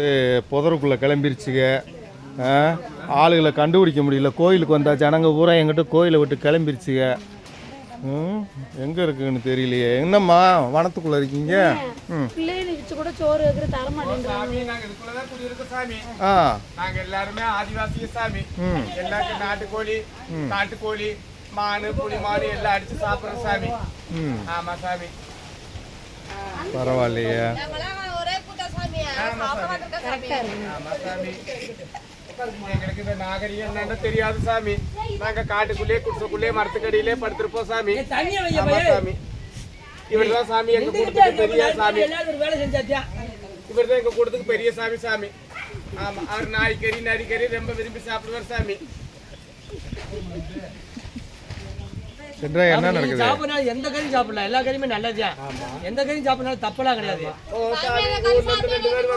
வந்து புதருக்குள்ளே கிளம்பிருச்சுங்க. ஆ, ஆளுகளை கண்டுபிடிக்க முடியல. கோயிலுக்கு வந்தா ஜனங்க பூரா எங்கிட்ட கோயிலை விட்டு கிளம்பிருச்சுங்க. ம் எங்கே இருக்குன்னு தெரியலையே. என்னம்மா வனத்துக்குள்ளே இருக்கீங்க? ம். கூட சோறு வைக்கிற தர ஆ. நாங்க எல்லாருமே ஆதிவாசி சாமி. ம். எல்லாருக்கும் நாட்டுக்கோழி காட்டுக்கோழி மானு புலி மானு எல்லாம் அடிச்சு சாப்பிடுறோம் சாமி. ம். ஆமா சாமி. பரவாயில்லையே ஒரே கூட்டம் சாமி கரெக்டா இருக்கு ஆமா சாமி எங்களுக்கு நாகரிகம் என்னன்னு தெரியாது சாமி நாங்க காட்டுக்குள்ளே குடிசைக்குள்ளே மரத்துக்கடியிலே படுத்திருப்போம் சாமி ஆமா சாமி இவர்தான் சாமி எங்க கூட்டத்துக்கு பெரிய சாமி இவர்தான் எங்க கூட்டத்துக்கு பெரிய சாமி சாமி ஆமா அவர் நாய்க்கறி நரிக்கறி ரொம்ப விரும்பி சாப்பிடுவார் சாமி சென்றா என்ன நடக்குது? எந்த கறியும் சாப்பிடலாம். எல்லா கறியுமே நல்லதுதான். எந்த கறியும் சாப்பிடலாம் தப்பெல்லாம் கிடையாது. ரெண்டு பேர்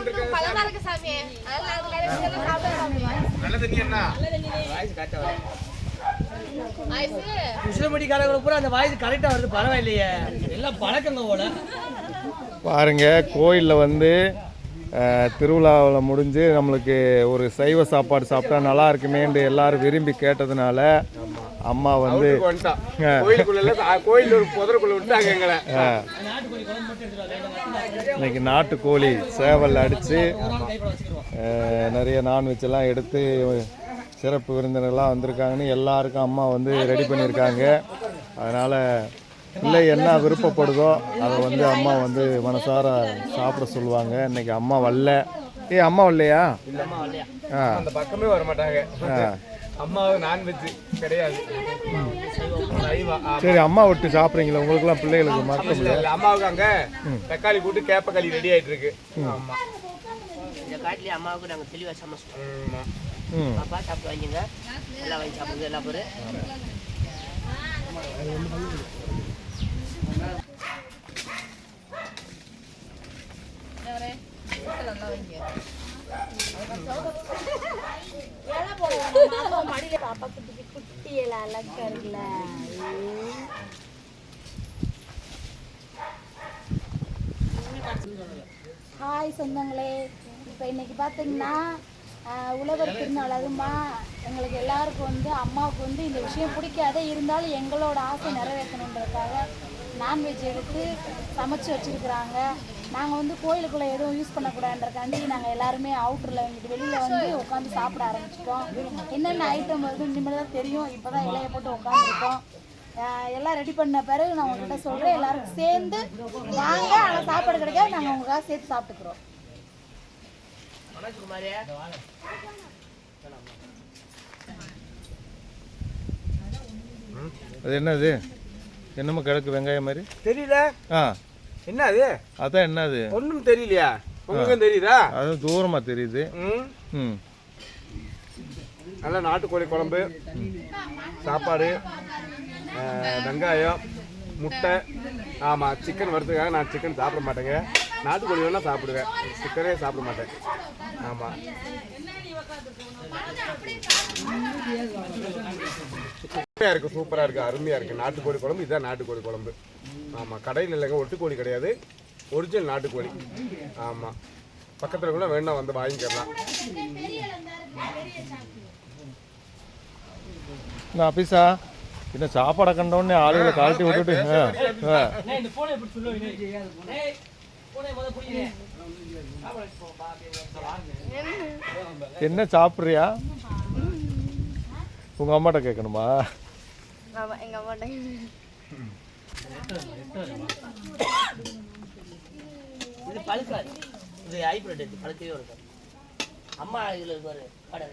அந்த வாய்ஸ் கரெக்டா வருது. பரவாயில்லையே. எல்லாம் பழக்கங்க போல. பாருங்க கோயிலில் வந்து திருவிழாவில் முடிஞ்சு நம்மளுக்கு ஒரு சைவ சாப்பாடு சாப்பிட்டா நல்லா இருக்குமேன்னு எல்லாரும் விரும்பி கேட்டதுனால அம்மா வந்து இன்னைக்கு நாட்டுக்கோழி சேவல் அடித்து நிறைய நான்வெஜ் எல்லாம் எடுத்து சிறப்பு விருந்தினர்லாம் வந்திருக்காங்கன்னு எல்லாருக்கும் அம்மா வந்து ரெடி பண்ணியிருக்காங்க. அதனால் இல்லை என்ன விருப்பப்படுதோ அதை வந்து அம்மா வந்து மனசார சாப்பிட சொல்லுவாங்க. இன்னைக்கு அம்மா வரல. ஏய் அம்மா வரலையா? ஆ. அந்த பக்கமே வர மாட்டாங்க அம்மாவுக்கு நான்வெஜ் கிடையாது. சரி அம்மா விட்டு சாப்பிட்றீங்களா? உங்களுக்குலாம் பிள்ளைகளுக்கு மறக்க இல்ல, முடியாது. அம்மாவுக்கு அங்க தக்காளி கூட்டு கேப்ப ரெடி ஆயிட்டு இருக்கு ஆமா. இந்த காட்டிலே அம்மாவுக்கு நாங்கள் தெளிவாக சமைச்சிட்டோம். பாப்பா சாப்பிட்டு வாங்கிங்க. எல்லாம் வாங்கி சாப்பிடுங்க எல்லா பேரும் மடியில பாப்பா குட்டி குட்டி எல்லாம் அழகா இருக்குல்ல ஹாய் சொந்தங்களே இப்போ இன்னைக்கு பார்த்தீங்கன்னா உழவர் திருநாள். அதுமா எங்களுக்கு எல்லாருக்கும் வந்து அம்மாவுக்கு வந்து இந்த விஷயம் பிடிக்காத. இருந்தாலும் எங்களோட ஆசை நிறைவேற்றணுன்றதுக்காக நான்வெஜ் எடுத்து சமைச்சு வச்சுருக்குறாங்க. நாங்கள் வந்து கோயிலுக்குள்ளே எதுவும் யூஸ் பண்ணக்கூடாதுன்றக்காண்டி நாங்கள் எல்லாருமே அவுட்டரில் எங்களுக்கு வெளியில் வந்து உட்காந்து சாப்பிட ஆரம்பிச்சிட்டோம். என்னென்ன ஐட்டம் வருது இனிமேல் தான் தெரியும். இப்போ தான் இலையை போட்டு உட்காந்துருக்கோம் எல்லாம் ரெடி பண்ண பிறகு நான் உங்ககிட்ட சொல்கிறேன் எல்லாரும் சேர்ந்து வாங்க ஆனால் சாப்பாடு கிடைக்காது. நாங்கள் உங்களுக்காக சேர்த்து சாப்பிட்டுக்கிறோம். அது என்னது? என்னமோ கிடக்கு வெங்காயம் மாதிரி? தெரியல. ஆ. என்ன அது அதான் என்னது? ஒண்ணும் தெரியலையா? உங்களுக்கும் தெரியுதா? அது தூரமாக தெரியுது. ம். ம். நல்ல நாட்டுக்கோழி குழம்பு சாப்பாடு வெங்காயம் முட்டை. ஆமாம் சிக்கன் வறுத்துக்காக நான் சிக்கன் சாப்பிட மாட்டேங்க. நாட்டுக்கோழி வேணால் சாப்பிடுவேன். சிக்கனே சாப்பிட மாட்டேன். ஆமாம் அருமையாக இருக்குது சூப்பராக இருக்குது அருமையாக இருக்குது நாட்டுக்கோழி குழம்பு இதுதான் நாட்டுக்கோழி குழம்பு. ஆமாம் கடையில் இல்லைங்க ஒட்டுக்கோழி கிடையாது. ஒரிஜினல் நாட்டுக்கோழி. ஆமாம் பக்கத்தில் கூட வேணா வந்து வாங்கிக்கலாம். நான் ஆஃபீஸா என்ன சாப்பாடை கண்டோடனே ஆளுகளை கழட்டி விட்டுட்டு என்ன சாப்பிட்றியா? உங்கள் அம்மாட்ட கேட்கணுமா? ஆமா எங்க அம்மாட்ட. இது பழுக்காது. இது ஹைப்ரிட் இது பழுக்கவே இருக்காது. அம்மா இதில் இருப்பாரு கடை